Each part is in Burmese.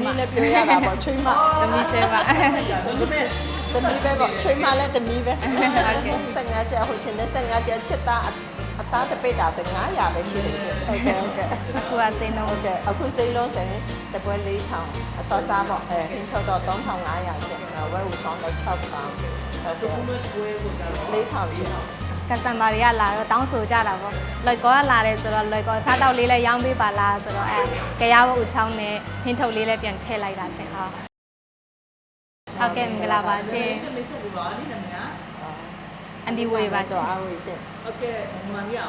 မီးလည်းပြောရတာပေါ့ချွေးမသမီးချွေးမသမီးပဲပေါ့ချွေးမလည်းသမီးပဲဟုတ်ကဲ့15ကျပ်ဟိုချင်းနဲ့15ကျပ်ချစ်သားအသားတစ်ပိတ်တာဆို900ပဲရှိတယ်ရှင်ဟုတ်ကဲ့ဟုတ်ကဲ့အခုကစိတ်နှုံးဟုတ်ကဲ့အခုစိတ်လုံးဆိုရင်တပွဲ4000အစောစားပေါ့အဲဟင်းချုပ်တော့3500ရှင်ဝဲဦးဆောင်တော့6000ဟုတ်ကဲ့4000ရှင် ကစတမာတွေကလာတော့တောင်းဆိုကြတာပေါ့လွိုက်ကောကလာတယ်ဆိုတော့လွိုက်ကောစားတောက်လေးလည်းရောင်းပေးပါလားဆိုတော့အဲကြရဘဦးချောင်းနဲ့ဟင်းထုတ်လေးလည်းပြန်ထည့်လိုက်တာရှင်ဟုတ်ဟုတ်ကဲ့မင်္ဂလာပါရှင်အန်ဒီဝေပါရှင်တော့အားဝေရှင်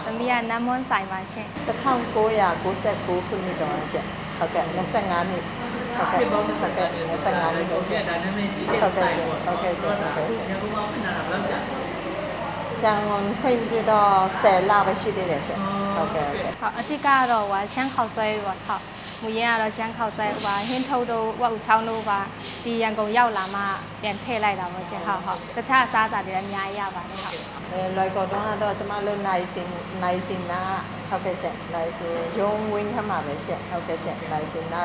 သမီးကနမ်မွန်ဆိုင်ပါရှင်1999ခုနှစ်တော့ရှင်ဟုတ်ကဲ့25နှစ်ဟုတ်ကဲ့ဟုတ်ကဲ့25နှစ်ပဲရှင်ဒါနာမည်ကြီးတဲ့ဟုတ်ကဲ့ဆိုင်ရှင်ပေါ့ဟုတ်ကဲ့ရှင်ဟုတ်ကဲ့ရှင်ရန်ကုန်မှာဖွင့်လာတာဘယ်လောက်ကြာ ကျန်ကုန်ဖွင့်ပြီးတော့10လပဲရှိသေးတယ်ရှင်ဟုတ်ကဲ့ဟုတ်ကဲ့ဟုတ်အတိကတော့ဟိုရှမ်းခေါက်ဆွဲပေါ့ဟုတ်မူရင်းကတော့ရှမ်းခေါက်ဆွဲဟိုဟင်းထုတ်တို့ဝက်ဦးချောင်းတို့ပါဒီရန်ကုန်ရောက်လာမှပြန်ထည့်လိုက်တာပေါ့ရှင်ဟုတ်ဟုတ်တခြားအစားအစာတွေလည်းအများကြီးရပါတယ်ဟုတ်အဲလိုက်ကောတော့တော့ကျမတို့နိုင်စင်နိုင်စင်နာဟုတ်ကဲ့ရှင်နိုင်စင်ရုံးဝင်းခမှာပဲရှင်ဟုတ်ကဲ့ရှင်နိုင်စင်နာ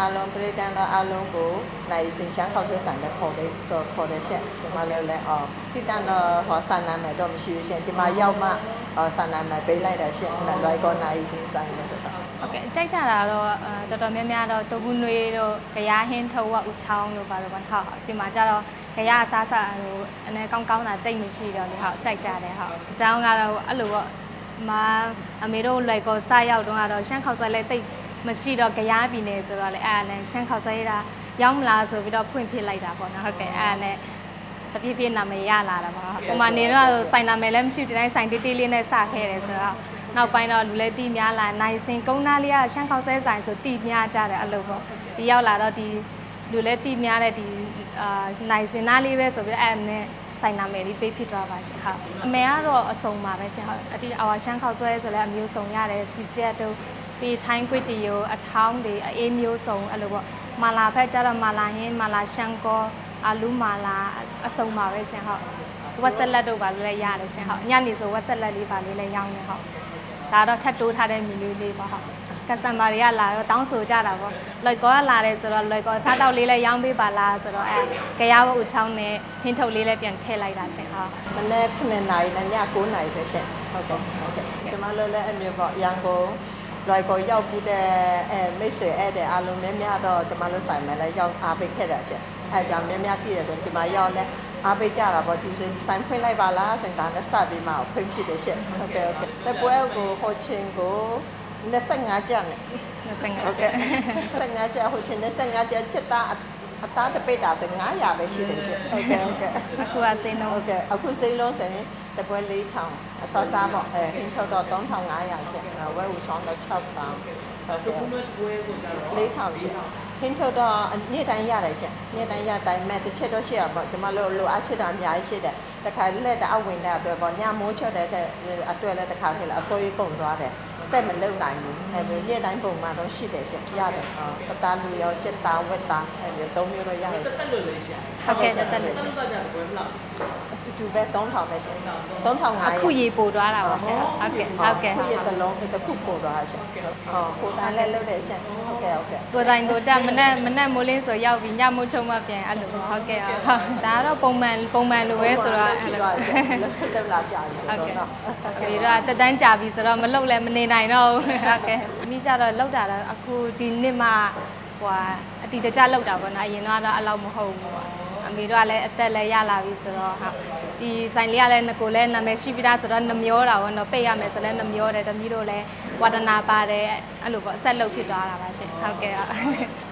အလုံးပရိသတ်တော့အလုံးကိုနိုင်စင်ရှမ်းခေါက်ဆွဲဆိုင်နဲ့ခေါ်တယ်တော့ခေါ်တယ်ရှင်ကျမတို့လည်းအော်တိတန်တော့ဟောဆန်နာမယ်တော့မရှိဘူးရှင်ဒီမှာရောက်မှအော်ဆန်နာမယ်ပေးလိုက်တာရှင်လိုက်ကောနိုင်စင်ဆိုင်လို့တော့ဟုတ်ကဲ့ကြိုက်ကြတာတော့အဲတော်တော်များများတော့တပူနွေတို့ကြရာဟင်းထုတ်ဝက်ဦးချောင်းတို့ပါတော့ဟုတ်ဟုတ်ဒီမှာကျတော့ကြရာအစားအစာဟိုအနေကောင်းကောင်းတာတိတ်မရှိတော့လေဟုတ်ကြိုက်ကြတယ်ဟုတ်အကြောင်းကတော့အဲ့လိုပေါ့မအမေတို့လွယ်ကောစရောက်တော့ကတော့ရှမ်းခေါက်ဆွဲလဲတိတ် မရှိတော့ကြရာပြည်နေဆိုတော့လေအဲ့ဒါနဲ့ရှမ်းခေါက်ဆွဲတာရောက်မလားဆိုပြီးတော့ဖွင့်ဖြစ်လိုက်တာပေါ့နော်ဟုတ်ကဲ့အဲ့ဒါနဲ့တပြည့်ပြည့်နာမည်ရလာတာပါ။ပုံမှန်နေတော့ဆိုင်နာမည်လည်းမရှိဘူးဒီတိုင်းဆိုင်တေးသေးလေးနဲ့စခဲ့တယ်ဆိုတော့နောက်ပိုင်းတော့လူလည်းတီးများလာနိုင်စင်ကုန်းသားလေးကရှမ်းခေါက်ဆဲဆိုင်ဆိုတီးများကြတယ်အဲ့လိုပေါ့။ဒီရောက်လာတော့ဒီလူလည်းတီးများတဲ့ဒီအာနိုင်စင်သားလေးပဲဆိုပြီးအဲ့နဲ့ဆိုင်နာမည်လေးပေးဖြစ်သွားပါရှင်ဟုတ်အမေကတော့အစုံပါပဲရှင်ဟုတ်အတီအဝါရှမ်းခေါက်ဆွဲဆိုလည်းအမျိုးစုံရတယ်စီချက်တို့ ပြီးထိုင်းကွတီယိုအထောင်းတွေအေးမျိုးစုံအဲ့လိုပေါ့မာလာဖက်ကျတော့မာလာဟင်းမာလာရှန်ကောအာလူမာလာအစုံပါပဲရှင်ဟုတ်ဝက်ဆက်လက်တို့ပါလို့လည်းရတယ်ရှင်ဟုတ်ညနေဆိုဝက်ဆက်လက်လေးပါလေးလည်းရောင်းနေဟုတ်ဒါတော့ထပ်တိုးထားတဲ့မီနူလေးပါဟုတ်ကစတမာတွေကလာတော့တောင်းဆိုကြတာပေါ့လွိုက်ကောကလာတယ်ဆိုတော့လွိုက်ကောစားတောက်လေးလည်းရောင်းပေးပါလားဆိုတော့အဲကြရဘဦးချောင်းနဲ့ဟင်းထုတ်လေးလည်းပြန်ထည့်လိုက်တာရှင်ဟုတ်မနေ့9နာရီနဲ့ည9နာရီပဲရှင်ဟုတ်ကဲ့ဟုတ်ကဲ့ကျမတို့လည်းအမျိုးပေါ့ရန်ကုန် လွိုက်ကိုရောက်ပြီးတဲ့အဲမိတ်ဆွေဧည့်သည်အားလုံးများများတော့ကျမတို့ဆိုင်မှာလည်းရောက်အားပေးခဲ့တာရှင်အဲကြောင့်များများတည်ရဆိုဒီမှာရောက်လဲအားပေးကြတာပေါ့ဒီဆိုင်ဖွင့်လိုက်ပါလားဆိုရင်ဒါနဲ့စပြီးမှဖွင့်ဖြစ်တယ်ရှင်ဟုတ်ကဲ့ဟုတ်ကဲ့တပွဲကိုဟိုချင်းကို25ကျပ်နဲ့25ဟုတ်ကဲ့25ကျပ်ဟိုချင်း25ကျပ်ချစ်သား အသားတစ်ပိတ်တာဆို900ပဲရှိတယ်ရှင်ဟုတ်ကဲ့ဟုတ်ကဲ့အခုကစိတ်နှုံးဟုတ်ကဲ့အခုစိတ်လုံးဆိုရင်တပွဲ4000အစားစားပေါ့အဲဟင်းထုတ်တော့3500ရှင့်ဝဲဦးချောင်းတော့6000ဟုတ်တကဲ့ခုမဲ့ပွဲကိုကြတော့4000ရှင့်ဟင်းထုတ်တော့နေ့တိုင်းရတယ်ရှင့်နေ့တိုင်းရတိုင်းမဲ့တစ်ချက်တော့ရှိရပေါ့ကျွန်မတို့လိုအပ်ချက်တာအများကြီးရှိတယ် တခါလက်တအောက်ဝင်တဲ့အတွက်ပေါ့ညမိုးချက်တဲ့အတွက်လည်းတခါဖြစ်လာအစိုးရကုန်သွားတယ်စက်မလုံနိုင်ဘူးအဲနေ့တိုင်းပုံမှန်တော့ရှိတယ်ရှင့်ရတယ်တသားလူရောချက်သားဝက်သားအဲသုံးမျိုးတော့ရတယ်တရှင့်က်လို့လည်းရှာဟုတ်ကဲ့တက်တက်လို့တရှင်က်လို့ကြတယ်ဘယ်လောက်အ တူတူပဲ3000ပဲရှင့်3500အခုရေပို့သွားတာပါရှင်ဟုတ်ကဲ့ဟုတ်ကဲ့ခုရတလုံးတစ်ခုပို့သွားရှင်ဟောကိုတန်းလည်းလုပ်တယ်ရှင်ဟုတ်ကဲ့ဟုတ်ကဲ့ကိုယ်တိုင်ကိုကြမနဲ့မနဲ့မိုးလင်းဆိုရောက်ပြီးညမိုးချုံမှပြန်အဲ့လိုပေါ့ဟုတ်ကဲ့ဟုတ်ဒါကတော့ပုံမှန်ပုံမှန်လိုပဲဆိုတော့အဲ့ဖြစ်လိုသွားရှင်လောက်လာကြပြီဆိုဟုတ်တော့ကဲ့နော်ဒီတော့တက်တန်းကြာပြီဆိုတော့မလုပ်လဲမနေနိုင်တော့ဘူးဟုတ်ကဲ့မိကြတော့လောက်တာတော့အခုဒီနှစ်မှဟိုအတီတကြလောက်တာပေါ့နော်အရင်တော့အဲ့လောက်မဟုတ်ဘူးပေါ့ အမေတို့ကလည်းအသက်လည်းရလာပြီဆိုတော့ဟုတ်ဒီဆိုင်လေးကလည်းငကိုလည်းနာမည်ရှိပြီးသားဆိုတော့နှမျောတာပေါ့နော်ပိတ်ရမယ်ဆိုလည်းနှမျောတယ်တမီးတို့လည်းဝါဒနာပါတယ်အဲ့လိုပေါ့ဆက်လုပ်ဖြစ်သွားတာပါရှင်ဟုတ်ကဲ့ဟုတ်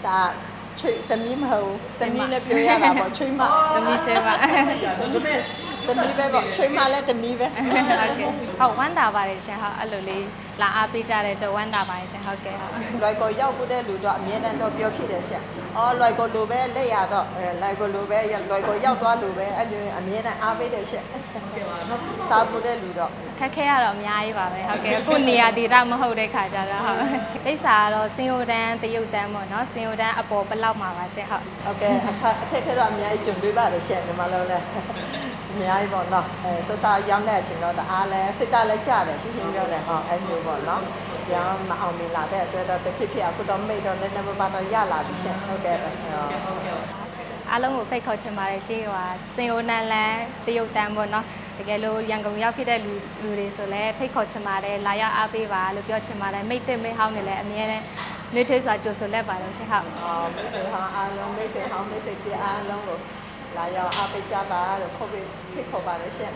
ဒါချွေသမီးမဟုတ်သမီးလည်းပြောရတာပေါ့ချွေမသမီးချဲပါသမီးပဲသမီးပဲပေါ့ချွေမလည်းသမီးပဲဟုတ်ကဲ့ဟုတ်ဝမ်းတာပါတယ်ရှင်ဟုတ်အဲ့လိုလေး လာအားပေးကြတဲ့တော့ဝမ်းတာပါတယ်ရှင်ဟုတ်ကဲ့ဟုတ်လွိုက်ကိုရောက်ဖို့တဲ့လူတော့အမြဲတမ်းတော့ပြောဖြစ်တယ်ရှင်အော်လွိုက်ကိုလိုပဲလက်ရတော့အဲလွိုက်ကိုလိုပဲလွိုက်ကိုရောက်သွားလူပဲအဲ့မျိုးအမြဲတမ်းအားပေးတယ်ရှင်စားဖို့တဲ့လူတော့ခက်ခဲရတော့အများကြီးပါပဲဟုတ်ကဲ့အခုနေရာဒေသမဟုတ်တဲ့ခါကြတော့ဟုတ်လိပ်စာကတော့စင်ယိုတန်းတရုတ်တန်းပေါ့နော်စင်ယိုတန်းအပေါ်ဘလောက်မှာပါရှင်ဟုတ်ဟုတ်ကဲ့အခက်အခက်ခဲတော့အများကြီးဂျုံတွေးပါတယ်ရှင့်ဒီမှာလုံးလဲအများကြီးပေါ့နော်အဲဆဆရောက်တဲ့အချိန်တော့တအားလဲစိတ်တလည်းကြတယ်ရှင်းရှင်းပြောတယ်ဟောအဲ့မျိုးပေါ့နော်ဒီပြောင်းမအောင်မြင်လာတဲ့အတွက်တော့တစ်ဖြစ်ဖြစ်အခုတော့မိတ်တော့လည်းနံပါတ်တော့ရလာပြီရှင်ဟုတ်ကဲ့ဟုတ်ကဲ့ဟုတ်ကဲ့အားလုံးကိုဖိတ်ခေါ်ချင်ပါတယ်ရှိဟိုစင်အိုနန်လန်တရုတ်တန်းပေါ့နော်တကယ်လို့ရန်ကုန်ရောက်ဖြစ်တဲ့လူလူတွေဆိုလည်းဖိတ်ခေါ်ချင်ပါတယ်လာရောက်အားပေးပါလို့ပြောချင်ပါတယ်မိတ်တဲ့မိတ်ဟောင်းတွေလည်းအမြဲတမ်းနှွေးထွေးစွာကြိုဆိုလက်ပါတယ်ရှင်ဟုတ်အော်မိတ်ဆွေဟောင်းအားလုံးမိတ်ဆွေဟောင်းမိတ်ဆွေပြအားလုံးကိုလာရောက်အားပေးကြပါလို့ခေါ်ပြီးဖိတ်ခေါ်ပါတယ်ရှင်